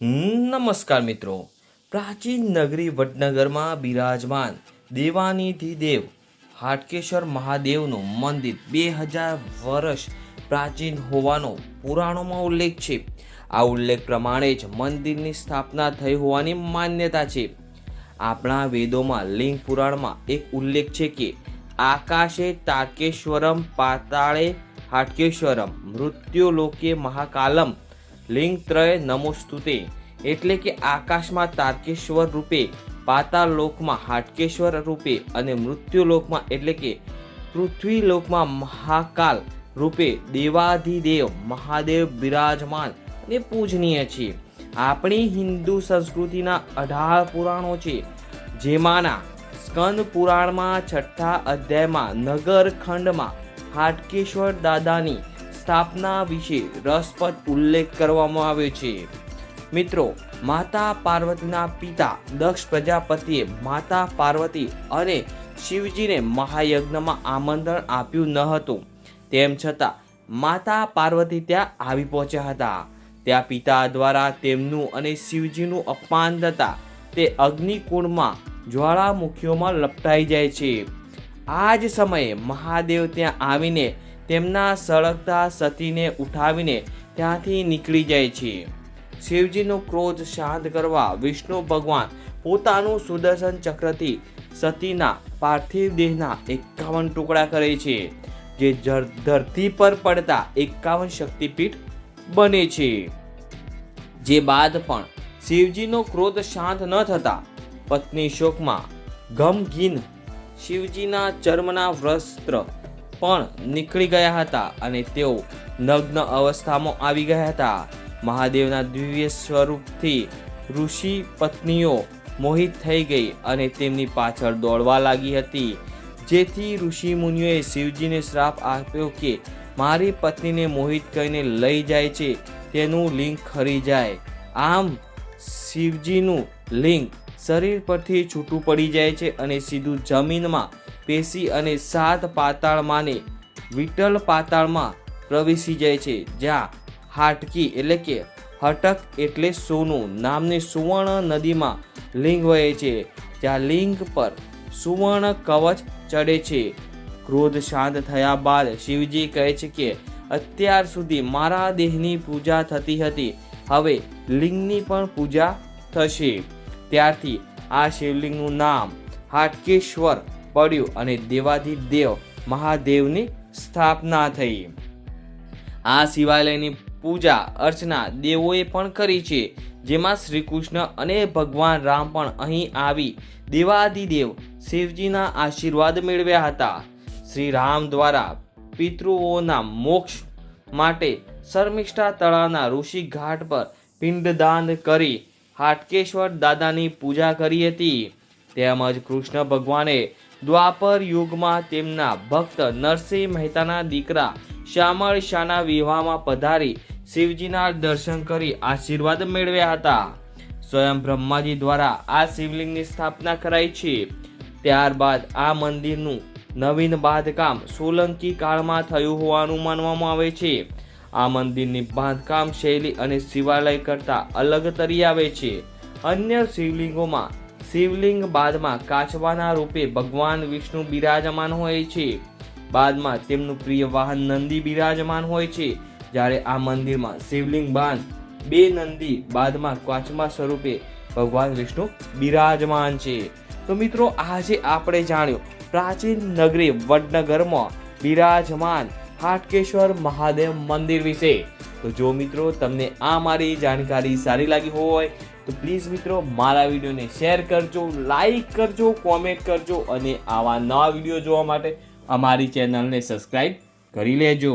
નમસ્કાર મિત્રો. પ્રાચીન નગરી વડનગરમાં બિરાજમાન દેવાનીથી દેવ હાટકેશ્વર મહાદેવનું મંદિર બે હજાર વર્ષ પ્રાચીન હોવાનો પુરાણોમાં ઉલ્લેખ છે. આ ઉલ્લેખ પ્રમાણે જ મંદિરની સ્થાપના થઈ હોવાની માન્યતા છે. આપણા વેદોમાં લિંગ પુરાણમાં એક ઉલ્લેખ છે કે આકાશે તારકેશ્વરમ, પાતાળે હાટકેશ્વરમ, મૃત્યુલોકે મહાકાલમ લિંગત્રય નમોસ્તુતે. એટલે કે આકાશમાં તારકેશ્વર રૂપે પાતાળ લોકમાં હાટકેશ્વર રૂપે અને મૃત્યુલોકમાં એટલે કે પૃથ્વીલોકમાં મહાકાલ રૂપે દેવાધિદેવ, મહાદેવ બિરાજમાન અને પૂજનીય છે. આપણી હિન્દુ સંસ્કૃતિના અઢાર પુરાણો છે. જેમાંના સ્કંદ પુરાણમાં છઠ્ઠા અધ્યાયમાં નગર ખંડમાં હાટકેશ્વર દાદાની સ્થાપના વિશે રસપ્રદ ઉલ્લેખ કરવામાં આવ્યો છે. મિત્રો, માતા પાર્વતીના પિતા દક્ષ પ્રજાપતિએ માતા પાર્વતી અને શિવજીને મહાયજ્ઞમાં આમંત્રણ આપ્યું ન હતું. તેમ છતાં, માતા પાર્વતી ત્યાં આવી પહોંચ્યા હતા. ત્યાં પિતા દ્વારા તેમનું અને શિવજીનું અપમાન થતા તે અગ્નિકુંડમાં જ્વાળામુખીઓમાં લપટાઈ જાય છે. આ જ સમયે મહાદેવ ત્યાં આવીને તેમના સળગતા સતીને ઉઠાવીને ત્યાંથી નીકળી જાય છે. શિવજીનો ક્રોધ શાંત કરવા વિષ્ણુ ભગવાન પોતાનું સુદર્શન ચક્રથી સતીના પાર્થિવ દેહના એકાવન ટુકડા કરે છે, જે ધરતી પર પડતા એકાવન શક્તિપીઠ બને છે. જે બાદ પણ શિવજીનો ક્રોધ શાંત ન થતા પત્ની શોકમાં ગમગીન શિવજીના ચર્મના વસ્ત્ર પણ નીકળી ગયા હતા અને તેઓ નગ્ન અવસ્થામાં આવી ગયા હતા. મહાદેવના દિવ્ય સ્વરૂપથી ઋષિ પત્નીઓ મોહિત થઈ ગઈ અને તેમની પાછળ દોડવા લાગી હતી. જેથી ઋષિ મુનિઓએ શિવજીને શ્રાપ આપ્યો કે મારી પત્નીને મોહિત કરીને લઈ જાય છે, તેનું લિંક ખરી જાય. આમ શિવજીનું લિંગ શરીર પરથી છૂટું પડી જાય છે અને સીધું જમીનમાં પેશી અને સાત પાતાળમાંને વિઠ્ઠલ પાતાળમાં પ્રવેશી જાય છે, જ્યાં હાટકી એટલે કે હટક એટલે સોનું નામની સુવર્ણ નદીમાં લિંગ વહે છે, જ્યાં લિંગ પર સુવર્ણ કવચ ચડે છે. ક્રોધ શાંત થયા બાદ શિવજી કહે છે કે, અત્યાર સુધી મારા દેહની પૂજા થતી હતી, હવે લિંગની પણ પૂજા થશે. ત્યારથી આ શિવલિંગનું નામ હાટકેશ્વર પડ્યું અને દેવાધિદેવ મહાદેવની સ્થાપના થઈ. આ શિવાલયની પૂજા, અર્ચના દેવોએ પણ કરી છે, જેમાં શ્રી કૃષ્ણ અને ભગવાન રામ પણ અહીં આવી દેવાદિદેવ શિવજીના આશીર્વાદ મેળવ્યા હતા. શ્રી રામ દ્વારા પિતૃઓના મોક્ષ માટે શર્મિષ્ઠા તળાવના ઋષિ ઘાટ પર પિંડદાન કરી હાટકેશ્વર દાદાની પૂજા કરી હતી. તેમજ કૃષ્ણ ભગવાને દ્વાપર યુગમાં તેમના ભક્ત નરસિંહ મહેતાના દીકરા શ્યામળ શાહના વિવાહમાં પધારી શિવજીના દર્શન કરી આશીર્વાદ મેળવ્યા હતા. સ્વયં બ્રહ્માજી દ્વારા આ શિવલિંગની સ્થાપના કરાઈ છે. ત્યારબાદ આ મંદિરનું નવીન બાંધકામ સોલંકી કાળમાં થયું હોવાનું માનવામાં આવે છે. આ મંદિરની બાંધકામ શૈલી અને શિવાલય કરતાં અલગ તરી આવે છે. અન્ય શિવલિંગોમાં શિવલિંગ બાદમાં કાચવાના રૂપે ભગવાન વિષ્ણુ બિરાજમાન હોય છે. બાદમાં તેમનું પ્રિય વાહન નંદી બિરાજમાન હોય છે. જ્યારે આ મંદિરમાં શિવલિંગ બાંધ બે નંદી બાદમાં કાચમા સ્વરૂપે ભગવાન વિષ્ણુ બિરાજમાન છે. તો મિત્રો, આજે આપણે જાણ્યું પ્રાચીન નગરી વડનગરમાં બિરાજમાન હાટકેશ્વર મહાદેવ મંદિર વિશે. તો જો મિત્રો તમને આ મારી જાણકારી સારી લાગી હોય, તો પ્લીઝ મિત્રો મારા વિડીયોને શેર કરજો, લાઈક કરજો, કોમેન્ટ કરજો અને આવા નવા વીડિયો જોવા માટે અમારી ચેનલને સબસ્ક્રાઈબ કરી લેજો.